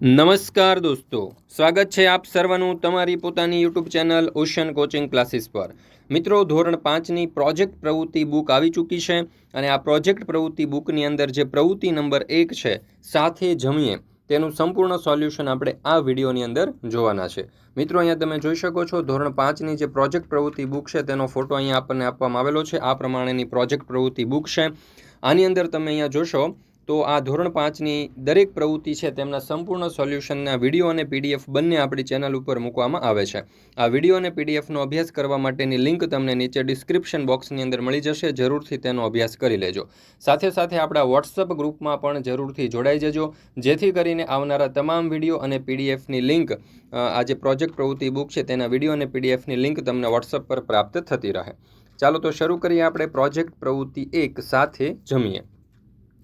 નમસ્કાર દોસ્તો, સ્વાગત છે આપ સર્વનું તમારી પોતાની YouTube channel Ocean coaching classes પર. મિત્રો, ધોરણ પાંચની પ્રોજેક્ટ પ્રવૃત્તિ બુક આવી ચૂકી છે અને આ પ્રોજેક્ટ પ્રવૃત્તિ બુકની અંદર જે પ્રવૃત્તિ નંબર એક છે, સાથે જમીએ, તેનું સંપૂર્ણ સોલ્યુશન આપણે આ વિડીયોની અંદર જોવાના છે. મિત્રો, અહીંયા તમે જોઈ શકો છો, ધોરણ પાંચની જે પ્રોજેક્ટ પ્રવૃત્તિ બુક છે, તેનો ફોટો અહીંયા આપણને આપવામાં આવેલો છે. આ પ્રમાણેની પ્રોજેક્ટ પ્રવૃત્તિ બુક છે. આની અંદર તમે અહીંયા જોશો તો આ ધોરણ પાંચની દરેક પ્રવૃત્તિ છે તેમના સંપૂર્ણ સોલ્યુશનના વીડિયો અને પીડીએફ બંને આપણી ચેનલ ઉપર મૂકવામાં આવે છે. આ વીડિયો અને પીડીએફનો અભ્યાસ કરવા માટેની લિંક તમને નીચે ડિસ્ક્રિપ્શન બોક્સની અંદર મળી જશે. જરૂરથી તેનો અભ્યાસ કરી લેજો. સાથે સાથે આપણા વોટ્સઅપ ગ્રુપમાં પણ જરૂરથી જોડાઈ જજો. જેથી કરીને આવનારા તમામ વીડિયો અને પીડીએફની લિંક આ જે પ્રોજેક્ટ પ્રવૃત્તિ બુક છે તેના વીડિયો અને પીડીએફની લિંક તમને વોટ્સઅપ પર પ્રાપ્ત થતી રહે. ચાલો તો શરૂ કરીએ આપણે પ્રોજેક્ટ પ્રવૃત્તિ એક સાથે જમીએ.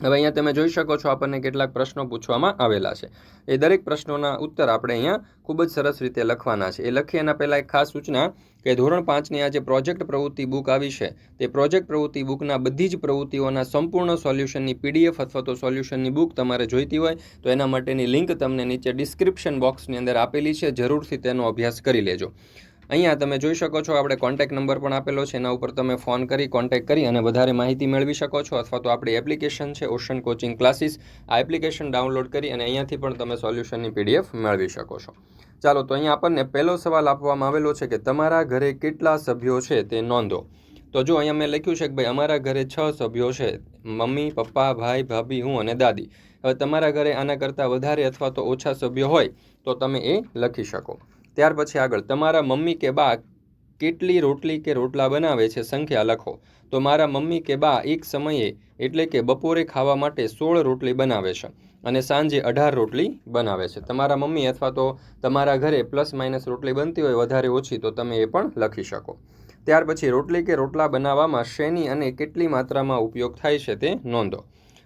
હવે અહીંયા તમે જોઈ શકો છો આપણને કેટલાક પ્રશ્નો પૂછવામાં આવેલા છે. એ દરેક પ્રશ્નોના ઉત્તર આપણે અહીંયા ખૂબ જ સરસ રીતે લખવાના છે. એ લખી એના પહેલાં એક ખાસ સૂચના કે ધોરણ પાંચની આ જે પ્રોજેક્ટ પ્રવૃત્તિ બુક આવી છે, તે પ્રોજેક્ટ પ્રવૃત્તિ બુકના બધી જ પ્રવૃત્તિઓના સંપૂર્ણ સોલ્યુશનની પીડીએફ અથવા તો સોલ્યુશનની બુક તમારે જોઈતી હોય, તો એના માટેની લિંક તમને નીચે ડિસ્ક્રિપ્શન બોક્સની અંદર આપેલી છે. જરૂરથી તેનો અભ્યાસ કરી લેજો. અહીંયા તમે જોઈ શકો છો, આપણે કોન્ટેક નંબર પણ આપેલો છે. એના ઉપર તમે ફોન કરી કોન્ટેક કરી અને વધારે માહિતી મેળવી શકો છો અથવા તો આપણી એપ્લિકેશન છે ઓશન કોચિંગ ક્લાસીસ આ એપ્લિકેશન ડાઉનલોડ કરી અને અહીંયાથી પણ તમે સોલ્યુશનની પીડીએફ મેળવી શકો છો. ચાલો, તો અહીંયા આપણને પહેલો સવાલ આપવામાં આવેલો છે કે તમારા ઘરે કેટલા સભ્યો છે તે નોંધો. તો જો અહીંયા મેં લખ્યું છે કે ભાઈ અમારા ઘરે છ સભ્યો છે, મમ્મી, પપ્પા, ભાઈ, ભાભી, હું અને દાદી. હવે તમારા ઘરે આના કરતાં વધારે અથવા તો ઓછા સભ્યો હોય તો તમે એ લખી શકો. ત્યાર પછી આગળ, તમારા મમ્મી કે બા કેટલી રોટલી કે રોટલા બનાવે છે સંખ્યા લખો. તો મારા મમ્મી કે બા એક સમયે એટલે કે બપોરે ખાવા માટે સોળ રોટલી બનાવે છે અને સાંજે અઢાર રોટલી બનાવે છે. તમારા મમ્મી અથવા તો તમારા ઘરે પ્લસ માઇનસ રોટલી બનતી હોય વધારે ઓછી, તો તમે એ પણ લખી શકો. ત્યાર પછી રોટલી કે રોટલા બનાવવામાં શેની અને કેટલી માત્રામાં ઉપયોગ થાય છે તે નોંધો.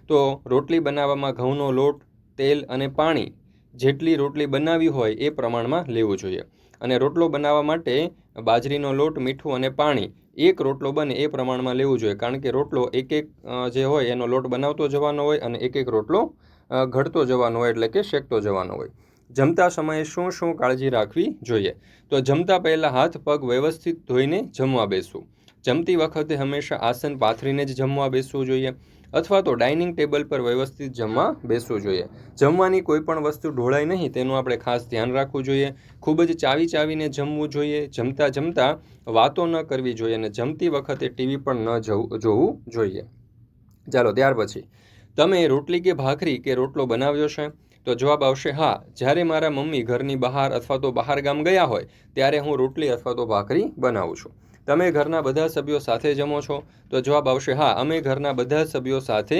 તો રોટલી બનાવવામાં ઘઉંનો લોટ, તેલ અને પાણી જેટલી રોટલી બનાવી હોય એ પ્રમાણમાં લેવું જોઈએ. અને રોટલો બનાવવા માટે બાજરીનો લોટ, મીઠું અને પાણી, એક રોટલો બને એ પ્રમાણમાં લેવું જોઈએ. કારણ કે રોટલો એક એક જે હોય એનો લોટ બનાવતો જવાનો હોય અને એક એક રોટલો ઘડતો જવાનો હોય એટલે કે શેકતો જવાનો હોય. જમતા સમયે શું શું કાળજી રાખવી જોઈએ? તો જમતા પહેલાં હાથ, પગ વ્યવસ્થિત ધોઈને જમવા બેસવું. જમતી વખતે હંમેશા આસન પાથરીને જ જમવા બેસવું જોઈએ. અથવા તો ડાઇનિંગ ટેબલ પર વ્યવસ્થિત જમવા બેસવું જોઈએ. જમવાની કોઈ પણ વસ્તુ ઢોળાય નહીં, તેનું આપણે ખાસ ધ્યાન રાખવું જોઈએ. ખૂબ જ ચાવી ચાવીને જમવું જોઈએ, જમતા જમતા વાતો ન કરવી જોઈએ અને જમતી વખતે ટીવી પણ ન જવું, જોવું જોઈએ. ચાલો, ત્યાર પછી. તમે રોટલી કે ભાખરી કે રોટલો બનાવ્યો છે? તો જવાબ આવશે, હા, જ્યારે મારા મમ્મી ઘરની બહાર અથવા તો બહાર ગામ ગયા હોય, ત્યારે હું રોટલી અથવા તો ભાખરી બનાવું છું. તમે ઘરના બધા સભ્યો સાથે જમો છો? તો જવાબ આવશે, હા, અમે ઘરના બધા સભ્યો સાથે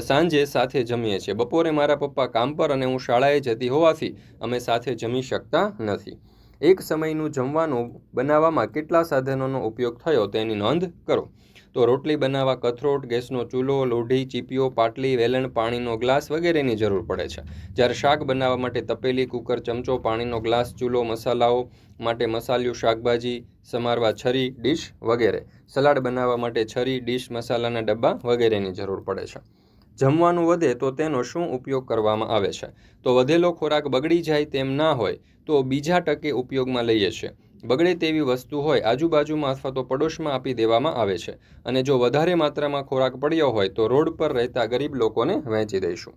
સાંજે સાથે જમીએ છીએ. બપોરે મારા પપ્પા કામ પર અને હું શાળાએ જતી હોવાથી અમે સાથે જમી શકતા નથી. એક સમયનું જમવાનું બનાવવામાં કેટલા સાધનોનો ઉપયોગ થયો તેની નોંધ કરો. તો રોટલી બનાવવા કથરોટ, ગેસનો ચૂલો, લોઢી, ચીપીઓ, પાટલી, વેલણ, પાણીનો ગ્લાસ વગેરેની જરૂર પડે છે. જ્યારે શાક બનાવવા માટે તપેલી, કુકર, ચમચો, પાણીનો ગ્લાસ, ચૂલો, મસાલાઓ માટે મસાલિયું, શાકભાજી, સમારવા, છરી, ડીશ વગેરે. સલાડ બનાવવા માટે છરી, ડીશ, મસાલાના ડબ્બા વગેરેની જરૂર પડે છે. જમવાનું વધે તો તેનો શું ઉપયોગ કરવામાં આવે છે? તો વધેલો ખોરાક બગડી જાય તેમ ના હોય તો બીજા ટકે ઉપયોગમાં લઈએ છીએ. બગડે તેવી વસ્તુ હોય આજુબાજુમાં અથવા તો પડોશમાં આપી દેવામાં આવે છે. અને જો વધારે માત્રામાં ખોરાક પડ્યો હોય તો રોડ પર રહેતા ગરીબ લોકોને વહેંચી દઈશું.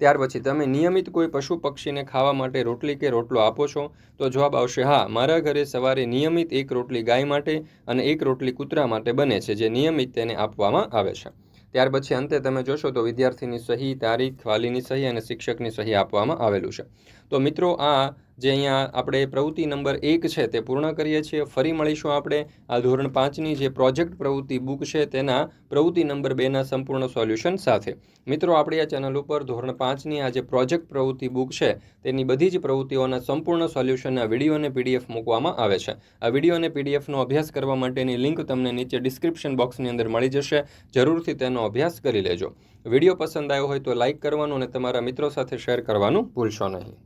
ત્યાર પછી તમે નિયમિત કોઈ પશુ પક્ષીને ખાવા માટે રોટલી કે રોટલો આપો છો? તો જવાબ આવશે, હા, મારા ઘરે સવારે નિયમિત એક રોટલી ગાય માટે અને એક રોટલી કૂતરા માટે બને છે, જે નિયમિત તેને આપવામાં આવે છે. ત્યાર પછી અંતે તમે જોશો તો વિદ્યાર્થીની સહી, તારીખ, વાલીની સહી અને શિક્ષકની સહી આપવામાં આવેલું છે. તો મિત્રો આ જે અહીંયા આપણે પ્રવૃત્તિ નંબર એક છે તે પૂર્ણ કરીએ છીએ. ફરી મળીશું આપણે આ ધોરણ પાંચની જે પ્રોજેક્ટ પ્રવૃત્તિ બુક છે તેના પ્રવૃત્તિ નંબર બેના સંપૂર્ણ સોલ્યુશન સાથે. મિત્રો, આપણી આ ચેનલ ઉપર ધોરણ પાંચની આ જે પ્રોજેક્ટ પ્રવૃત્તિ બુક છે તેની બધી જ પ્રવૃત્તિઓના સંપૂર્ણ સોલ્યુશનના વીડિયો અને પીડીએફ મૂકવામાં આવે છે. આ વીડિયો અને પીડીએફનો અભ્યાસ કરવા માટેની લિંક તમને નીચે ડિસ્ક્રિપ્શન બોક્સની અંદર મળી જશે. જરૂરથી તેનો અભ્યાસ કરી લેજો. વીડિયો પસંદ આવ્યો હોય તો લાઇક કરવાનું અને તમારા મિત્રો સાથે શેર કરવાનું ભૂલશો નહીં.